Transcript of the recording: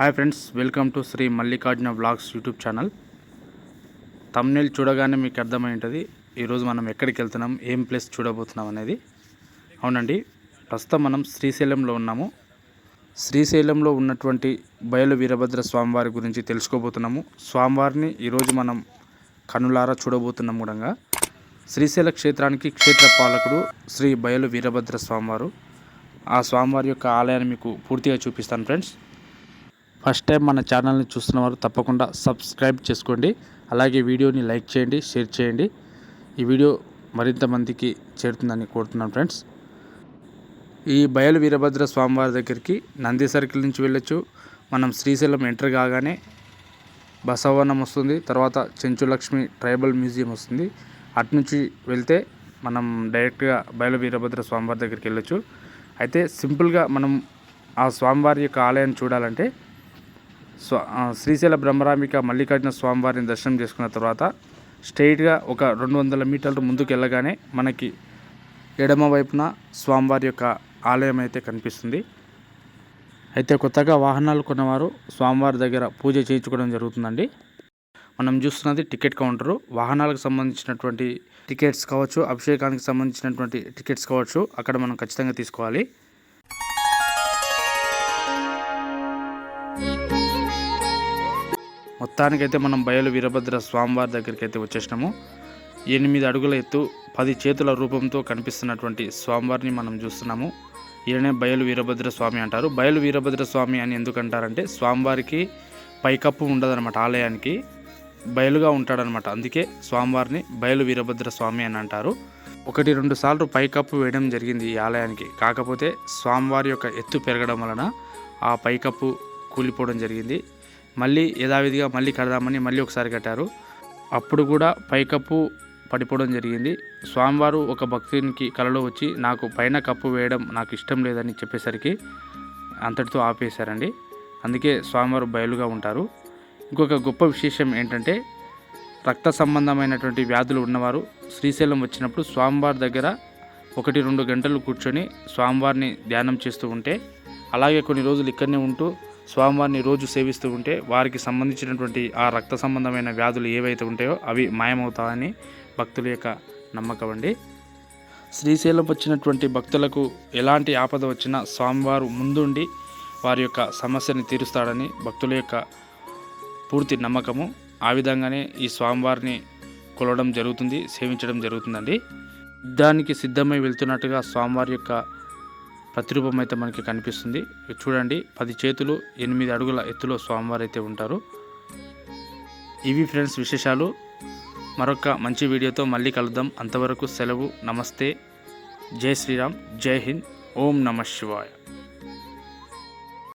Hi friends welcome to Shri Mallikarjuna blogs YouTube channel. Thumbnail చూడగానే మీకు అర్థమై ఉంటుంది ఈరోజు మనం ఎక్కడికి వెళ్తున్నాం ఏం ప్లేస్ చూడబోతున్నాం అనేది. అవునండి ప్రస్తుతం మనం శ్రీశైలంలో ఉన్నాము. శ్రీశైలంలో ఉన్నటువంటి బయలు వీరభద్ర స్వామివారి గురించి తెలుసుకోబోతున్నాము. స్వామివారిని ఈరోజు మనం కనులారా చూడబోతున్నాం కూడా శ్రీశైల క్షేత్రానికి క్షేత్ర పాలకుడు శ్రీ బయలు వీరభద్ర స్వామివారు. ఆ స్వామివారి యొక్క ఆలయాన్ని మీకు పూర్తిగా చూపిస్తాను ఫ్రెండ్స్. ఫస్ట్ టైం మన ఛానల్ని చూస్తున్న వారు తప్పకుండా సబ్స్క్రైబ్ చేసుకోండి. అలాగే వీడియోని లైక్ చేయండి షేర్ చేయండి. ఈ వీడియో మరింత మందికి చేరుతుందని కోరుతున్నాను ఫ్రెండ్స్. ఈ బయలు వీరభద్ర స్వామివారి దగ్గరికి నంది సర్కిల్ నుంచి వెళ్ళొచ్చు. మనం శ్రీశైలం ఎంటర్ కాగానే బసవనం వస్తుంది. తర్వాత చెంచులక్ష్మి ట్రైబల్ మ్యూజియం వస్తుంది. అటు నుంచి వెళ్తే మనం డైరెక్ట్గా బయలు వీరభద్ర స్వామివారి దగ్గరికి వెళ్ళొచ్చు. అయితే సింపుల్గా మనం ఆ స్వామివారి యొక్క ఆలయాన్ని చూడాలంటే స్వ శ్రీశైల బ్రహ్మరామిక మల్లికార్జున స్వామివారిని దర్శనం చేసుకున్న తర్వాత స్ట్రైట్గా ఒక రెండు వందల మీటర్లు ముందుకు వెళ్ళగానే మనకి ఎడమ వైపున స్వామివారి యొక్క ఆలయం అయితే కనిపిస్తుంది. అయితే కొత్తగా వాహనాలు కొన్నవారు స్వామివారి దగ్గర పూజ చేయించుకోవడం జరుగుతుందండి. మనం చూస్తున్నది టికెట్ కౌంటరు. వాహనాలకు సంబంధించినటువంటి టికెట్స్ కావచ్చు అభిషేకానికి సంబంధించినటువంటి టికెట్స్ కావచ్చు అక్కడ మనం ఖచ్చితంగా తీసుకోవాలి. మొత్తానికైతే మనం బయలు వీరభద్ర స్వామివారి దగ్గరికి అయితే వచ్చేసినాము. ఎనిమిది అడుగుల ఎత్తు పది చేతుల రూపంతో కనిపిస్తున్నటువంటి స్వామివారిని మనం చూస్తున్నాము. ఈయనే బయలు వీరభద్ర స్వామి అంటారు. బయలు వీరభద్ర స్వామి అని ఎందుకు అంటారంటే స్వామివారికి పైకప్పు ఉండదన్నమాట ఆలయానికి. బయలుగా ఉంటాడనమాట అందుకే స్వామివారిని బయలు వీరభద్ర స్వామి అని అంటారు. ఒకటి రెండు సార్లు పైకప్పు వేయడం జరిగింది ఈ ఆలయానికి. కాకపోతే స్వామివారి యొక్క ఎత్తు పెరగడం వలన ఆ పైకప్పు కూలిపోవడం జరిగింది. మళ్ళీ యథావిధిగా మళ్ళీ కడదామని మళ్ళీ ఒకసారి కట్టారు. అప్పుడు కూడా పైకప్పు పడిపోవడం జరిగింది. స్వామివారు ఒక భక్తునికి కలలో వచ్చి నాకు పైన కప్పు వేయడం నాకు ఇష్టం లేదని చెప్పేసరికి అంతటితో ఆపేశారండి. అందుకే స్వామివారు బయలుగా ఉంటారు. ఇంకొక గొప్ప విశేషం ఏంటంటే రక్త సంబంధమైనటువంటి వ్యాధులు ఉన్నవారు శ్రీశైలం వచ్చినప్పుడు స్వామివారి దగ్గర ఒకటి రెండు గంటలు కూర్చొని స్వామివారిని ధ్యానం చేస్తూ ఉంటే అలాగే కొన్ని రోజులు ఇక్కడనే ఉంటూ స్వామివారిని రోజు సేవిస్తూ ఉంటే వారికి సంబంధించినటువంటి ఆ రక్త సంబంధమైన వ్యాధులు ఏవైతే ఉంటాయో అవి మాయమవుతాయని భక్తుల యొక్క నమ్మకం అండి. శ్రీశైలం వచ్చినటువంటి భక్తులకు ఎలాంటి ఆపద వచ్చినా స్వామివారు ముందుండి వారి యొక్క సమస్యని తీరుస్తాడని భక్తుల యొక్క పూర్తి నమ్మకము. ఆ విధంగానే ఈ స్వామివారిని కొలవడం జరుగుతుంది సేవించడం జరుగుతుందండి. యుద్ధానికి సిద్ధమై వెళ్తున్నట్టుగా స్వామివారి యొక్క ప్రతిరూపం అయితే మనకి కనిపిస్తుంది. చూడండి పది చేతులు ఎనిమిది అడుగుల ఎత్తులో స్వామివారు అయితే ఉంటారు. ఇవి ఫ్రెండ్స్ విశేషాలు. మరొక మంచి వీడియోతో మళ్ళీ కలుద్దాం. అంతవరకు సెలవు నమస్తే. జై శ్రీరామ్ జై హింద్ ఓం నమ శివాయ.